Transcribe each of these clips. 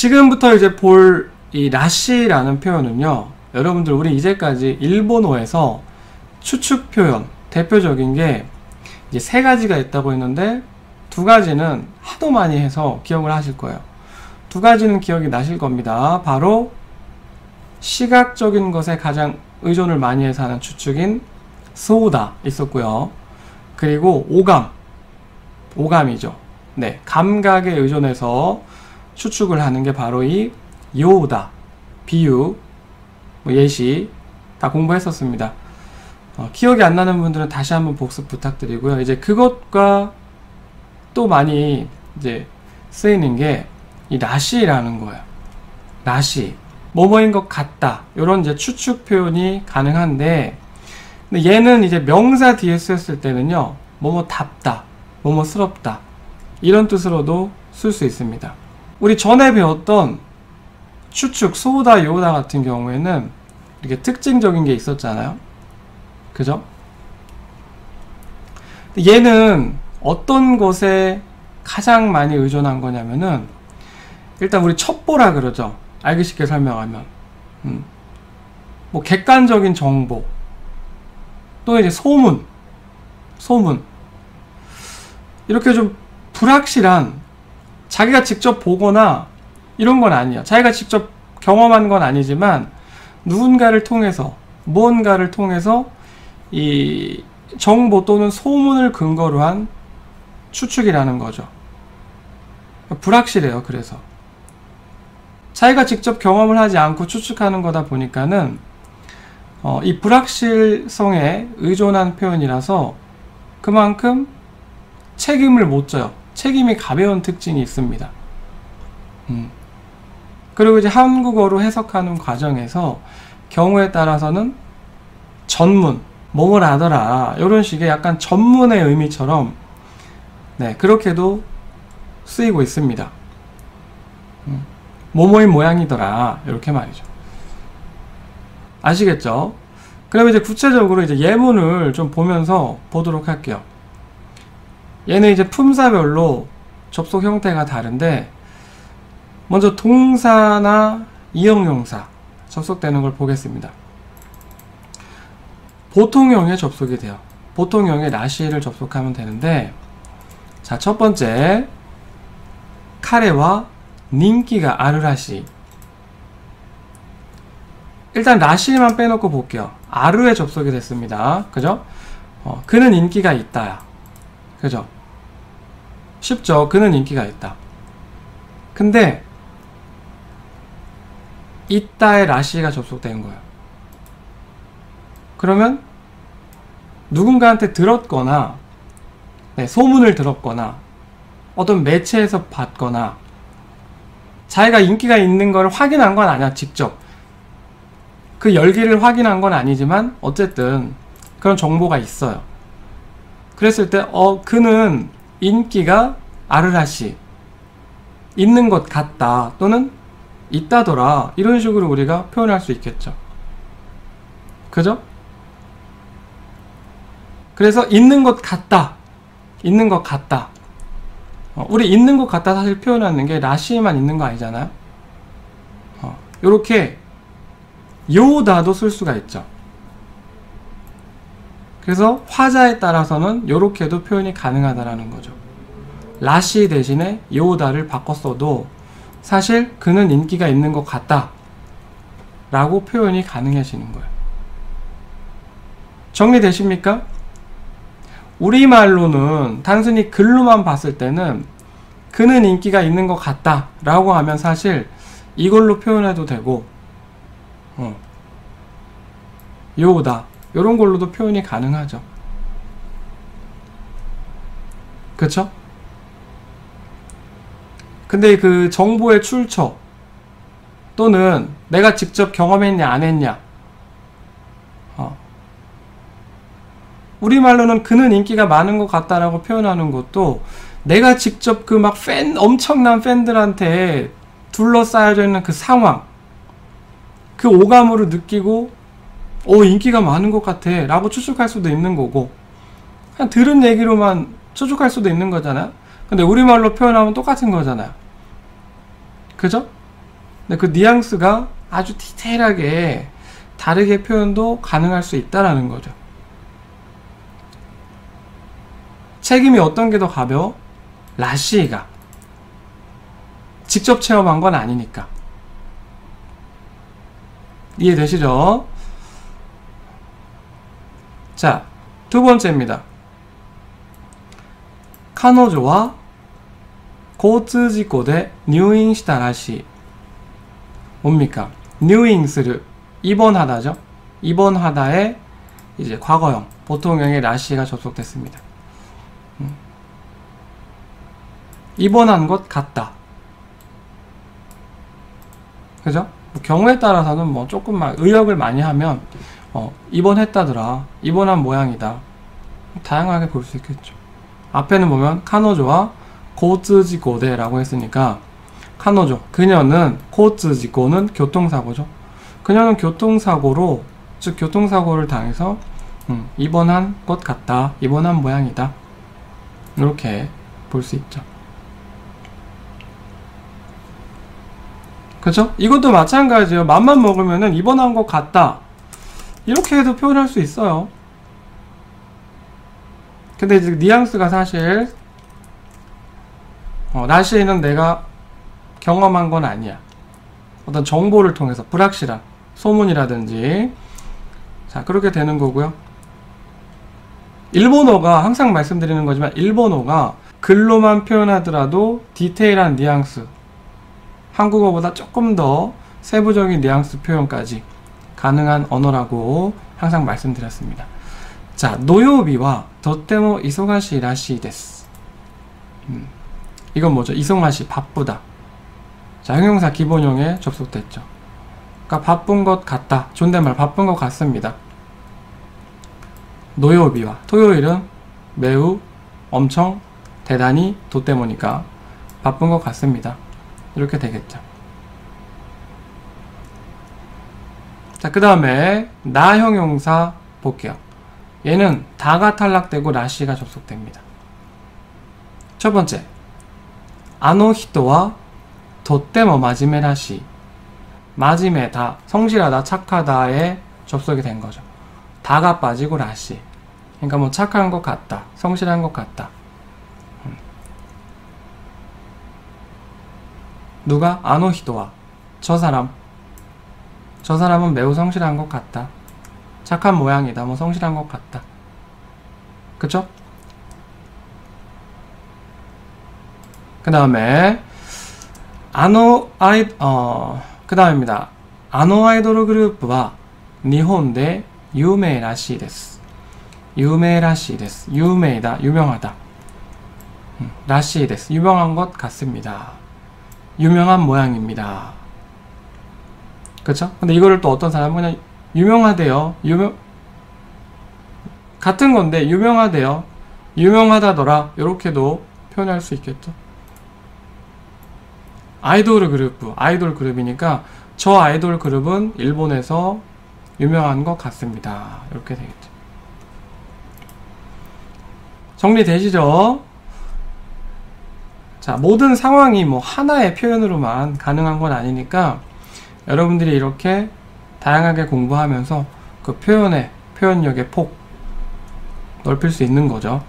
지금부터 이제 볼 이 라시라는 표현은요. 여러분들 우리 이제까지 일본어에서 추측 표현 대표적인 게 이제 세 가지가 있다고 했는데 두 가지는 하도 많이 해서 기억을 하실 거예요. 두 가지는 기억이 나실 겁니다. 바로 시각적인 것에 가장 의존을 많이 해서 하는 추측인 소다 있었고요. 그리고 오감, 오감이죠. 네, 감각에 의존해서 추측을 하는 게 바로 이 요다, 비유, 뭐 예시 다 공부했었습니다. 어, 기억이 안 나는 분들은 다시 한번 복습 부탁드리고요. 이제 그것과 또 많이 이제 쓰이는 게이 라시라는 거예요. 라시. 뭐뭐인 것 같다. 이런 이제 추측 표현이 가능한데, 근데 얘는 이제 명사 뒤에 쓰였을 때는요, 뭐뭐 답다, 뭐뭐스럽다. 이런 뜻으로도 쓸 수 있습니다. 우리 전에 배웠던 추측, 소다, 요다 같은 경우에는 이렇게 특징적인 게 있었잖아요. 그죠? 얘는 어떤 것에 가장 많이 의존한 거냐면은 일단 우리 첩보라 그러죠. 알기 쉽게 설명하면 음. 뭐 객관적인 정보 또 이제 소문 소문 이렇게 좀 불확실한 자기가 직접 보거나 이런 건 아니야. 자기가 직접 경험한 건 아니지만 누군가를 통해서 무언가를 통해서 이 정보 또는 소문을 근거로 한 추측이라는 거죠. 불확실해요. 그래서 자기가 직접 경험을 하지 않고 추측하는 거다 보니까는 어, 이 불확실성에 의존한 표현이라서 그만큼 책임을 못 져요. 책임이 가벼운 특징이 있습니다. 음. 그리고 이제 한국어로 해석하는 과정에서 경우에 따라서는 전문, 뭐뭐라 하더라. 이런 식의 약간 전문의 의미처럼 네, 그렇게도 쓰이고 있습니다. 음. 뭐뭐인 모양이더라. 이렇게 말이죠. 아시겠죠? 그러면 이제 구체적으로 이제 예문을 좀 보면서 보도록 할게요. 얘는 이제 품사별로 접속 형태가 다른데 먼저 동사나 이형용사 접속되는 걸 보겠습니다. 보통형에 접속이 돼요. 보통형에 라시를 접속하면 되는데 자, 첫 번째 카레와 닌기가 아르라시 일단 라시만 빼놓고 볼게요. 아르에 접속이 됐습니다. 그죠? 어, 그는 인기가 있다야. 그죠? 쉽죠? 그는 인기가 있다. 근데 있다에 라시가 접속된 거예요. 그러면 누군가한테 들었거나 네, 소문을 들었거나 어떤 매체에서 봤거나 자기가 인기가 있는 걸 확인한 건 아니야 직접 그 열기를 확인한 건 아니지만 어쨌든 그런 정보가 있어요 그랬을 때 어 그는 인기가 아르라시 있는 것 같다 또는 있다더라 이런 식으로 우리가 표현할 수 있겠죠. 그죠? 그래서 있는 것 같다 있는 것 같다. 어, 우리 있는 것 같다 사실 표현하는 게 라시에만 있는 거 아니잖아요. 어, 요렇게 요다도 쓸 수가 있죠 그래서 화자에 따라서는 요렇게도 표현이 가능하다라는 거죠 라시 대신에 요다를 바꿨어도 사실 그는 인기가 있는 것 같다 라고 표현이 가능해지는 거예요 정리되십니까? 우리말로는 단순히 글로만 봤을 때는 그는 인기가 있는 것 같다 라고 하면 사실 이걸로 표현해도 되고 어. 요다 이런 걸로도 표현이 가능하죠. 그쵸? 근데 그 정보의 출처 또는 내가 직접 경험했냐 안 했냐. 우리말로는 그는 인기가 많은 것 같다라고 표현하는 것도 내가 직접 그 막 팬, 엄청난 팬들한테 둘러싸여져 있는 그 상황, 그 오감으로 느끼고, 어, 인기가 많은 것 같아. 라고 추측할 수도 있는 거고, 그냥 들은 얘기로만 추측할 수도 있는 거잖아요. 근데 우리말로 표현하면 똑같은 거잖아요. 그죠? 근데 그 뉘앙스가 아주 디테일하게 다르게 표현도 가능할 수 있다라는 거죠. 책임이 어떤 게 더 가벼워? 라시가 직접 체험한 건 아니니까. 이해되시죠? 자, 두 번째입니다. 카노조와 고츠지코데 뉴잉시다 라시 뭡니까? 뉴잉스를 입원하다죠. 입원하다에 이제 과거형, 보통형의 라시가 접속됐습니다. 음. 입원한 것 같다. 그죠? 뭐 경우에 따라서는 뭐 조금 막 의역을 많이 하면 어, 입원했다더라. 입원한 모양이다. 다양하게 볼 수 있겠죠. 앞에는 보면 카노조와 고츠지고대라고 했으니까 카노조 그녀는 고츠지고는 교통사고죠. 그녀는 교통사고로 즉 교통사고를 당해서 음, 입원한 것 같다. 입원한 모양이다. 이렇게 볼 수 있죠. 그죠? 이것도 마찬가지예요. 맘만 먹으면은 입원한 것 같다. 이렇게 해도 표현할 수 있어요. 근데 이제 뉘앙스가 사실 어, 날씨에는 내가 경험한 건 아니야. 어떤 정보를 통해서 불확실한 소문이라든지 자 그렇게 되는 거고요. 일본어가 항상 말씀드리는 거지만 일본어가 글로만 표현하더라도 디테일한 뉘앙스 한국어보다 조금 더 세부적인 뉘앙스 표현까지 가능한 언어라고 항상 말씀드렸습니다. 자, 노요비와 덧대모 이소가시 라시 데스. 음, 이건 뭐죠? 이송하시 바쁘다. 자, 형용사 기본형에 접속됐죠. 그러니까 바쁜 것 같다. 존댓말 바쁜 것 같습니다. 노요비와 토요일은 매우 엄청 대단히 덧대모니까 바쁜 것 같습니다. 이렇게 되겠죠. 자, 그 다음에 나 형 용사 볼게요. 얘는 다가 탈락되고 라시가 접속됩니다. 첫 번째, 아노 히토와 도때모 마지메 라시 마지메다 성실하다 착하다에 접속이 된 거죠. 다가 빠지고 라시 그러니까 뭐 착한 것 같다 성실한 것 같다 음. 누가 아노 히토와 저 사람 저 사람은 매우 성실한 것 같다 착한 모양이다 뭐 성실한 것 같다 그쵸? 그 다음에 아노 아이 어, 그 다음입니다. 아노 아이돌 그룹은 일본で 유명らしいです. 유명らしいです. 유명이다. 유명하다. 음, らしいです. 유명한 것 같습니다. 유명한 모양입니다. 그쵸? 근데 이거를 또 어떤 사람은 그냥 유명하대요. 유명 같은 건데 유명하대요. 유명하다더라. 이렇게도 표현할 수 있겠죠. 아이돌 그룹, 아이돌 그룹이니까 저 아이돌 그룹은 일본에서 유명한 것 같습니다. 이렇게 되겠죠. 정리되시죠? 자, 모든 상황이 뭐 하나의 표현으로만 가능한 건 아니니까 여러분들이 이렇게 다양하게 공부하면서 그 표현의 표현력의 폭 넓힐 수 있는 거죠.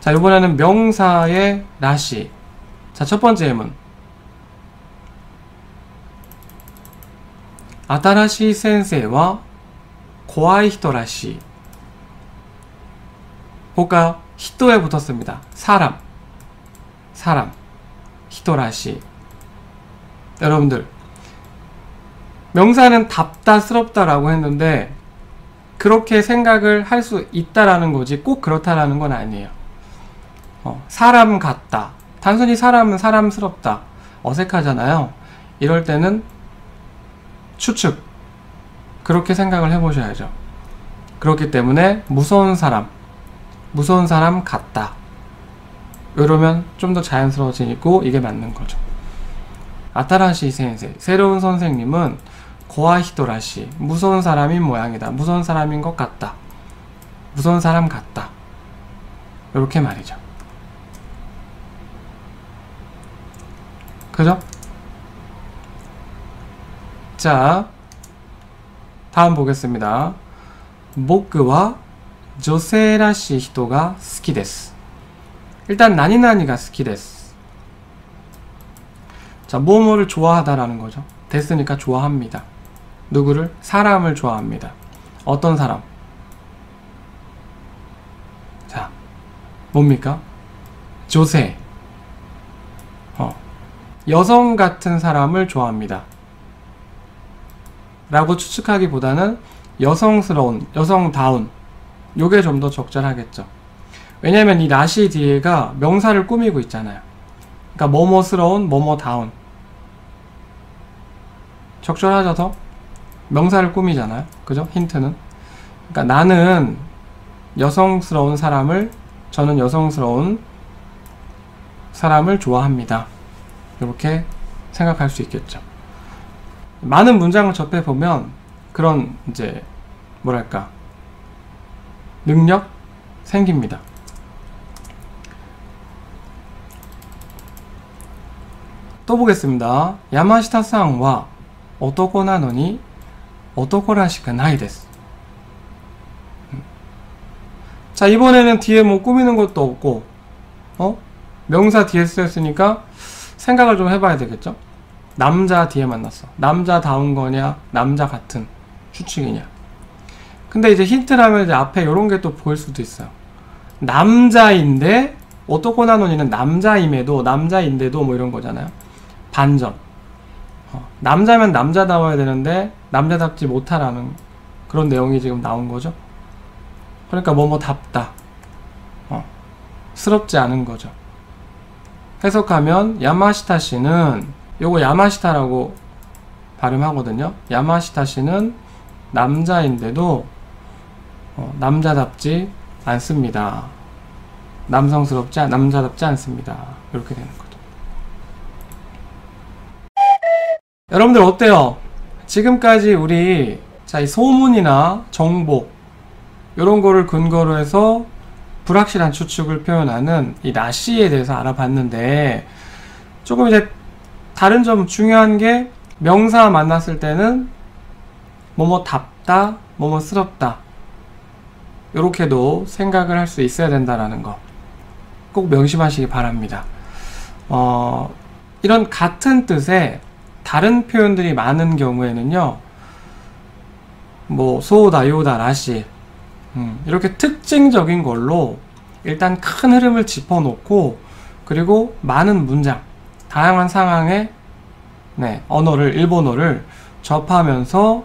자 이번에는 명사의 라시. 자첫 번째 예문. 아타라시 센세와 고아이 히토라시. 볼까 히토에 붙었습니다. 사람. 사람. 히토라시. 여러분들 명사는 답다스럽다라고 했는데, 그렇게 생각을 할 수 있다라는 거지, 꼭 그렇다라는 건 아니에요. 어, 사람 같다. 단순히 사람은 사람스럽다. 어색하잖아요. 이럴 때는 추측. 그렇게 생각을 해보셔야죠. 그렇기 때문에 무서운 사람, 무서운 사람 같다. 이러면 좀 더 자연스러워지고 이게 맞는 거죠. 아타라시 센세, 새로운 선생님은 고아히도라시 무서운 사람인 모양이다. 무서운 사람인 것 같다. 무서운 사람 같다. 이렇게 말이죠. 그죠? 자 다음 보겠습니다. 僕は 조세라시 히토가 스키데스. 일단 나니나니가 스키데스. 자 뭐뭐를 좋아하다라는 거죠. 됐으니까 좋아합니다. 누구를? 사람을 좋아합니다. 어떤 사람? 자, 뭡니까? 조세. 어. 여성 같은 사람을 좋아합니다. 라고 추측하기보다는 여성스러운, 여성다운 요게 좀 더 적절하겠죠. 왜냐면 이 나시 뒤에가 명사를 꾸미고 있잖아요. 그러니까 뭐뭐스러운, 뭐뭐다운 적절하죠 더? 명사를 꾸미잖아요. 그죠? 힌트는. 그러니까 나는 여성스러운 사람을 저는 여성스러운 사람을 좋아합니다. 이렇게 생각할 수 있겠죠. 많은 문장을 접해 보면 그런 이제 뭐랄까 능력 생깁니다. 또 보겠습니다. 야마시타상와 어떠고나노니 男らしく ないです. 자, 이번에는 뒤에 뭐 꾸미는 것도 없고, 어? 명사 뒤에 쓰였으니까 생각을 좀 해봐야 되겠죠? 남자 뒤에 만났어. 남자다운 거냐, 남자 같은 추측이냐. 근데 이제 힌트라면 이제 앞에 이런 게 또 보일 수도 있어요. 남자인데, 오토코나노니는 남자임에도, 남자인데도 뭐 이런 거잖아요. 반전. 어, 남자면 남자다워야 되는데, 남자답지 못하라는 그런 내용이 지금 나온 거죠. 그러니까 뭐뭐답다. 어, 스럽지 않은 거죠. 해석하면 야마시타 씨는 요거 야마시타라고 발음하거든요. 야마시타 씨는 남자인데도 어, 남자답지 않습니다. 남성스럽지 남자답지 않습니다. 이렇게 되는 거죠. 여러분들 어때요? 지금까지 우리 자, 이 소문이나 정보 이런 거를 근거로 해서 불확실한 추측을 표현하는 이 나시에 대해서 알아봤는데 조금 이제 다른 점 중요한 게 명사 만났을 때는 뭐뭐 답다, 뭐뭐 스럽다 이렇게도 생각을 할 수 있어야 된다라는 거 꼭 명심하시기 바랍니다. 어, 이런 같은 뜻의 다른 표현들이 많은 경우에는요, 뭐 소다, 요다, 라시 음, 이렇게 특징적인 걸로 일단 큰 흐름을 짚어놓고 그리고 많은 문장, 다양한 상황의 네, 언어를 일본어를 접하면서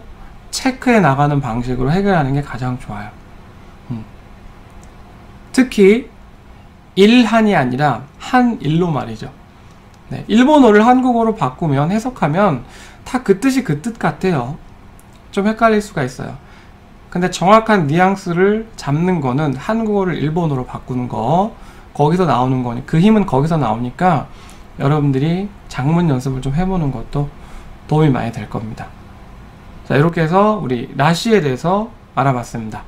체크해 나가는 방식으로 해결하는 게 가장 좋아요. 음. 특히 일한이 아니라 한일로 말이죠. 네, 일본어를 한국어로 바꾸면 해석하면 다 그 뜻이 그 뜻 같아요. 좀 헷갈릴 수가 있어요. 근데 정확한 뉘앙스를 잡는 거는 한국어를 일본어로 바꾸는 거 거기서 나오는 거니 그 힘은 거기서 나오니까 여러분들이 장문 연습을 좀 해보는 것도 도움이 많이 될 겁니다. 자 이렇게 해서 우리 라시에 대해서 알아봤습니다.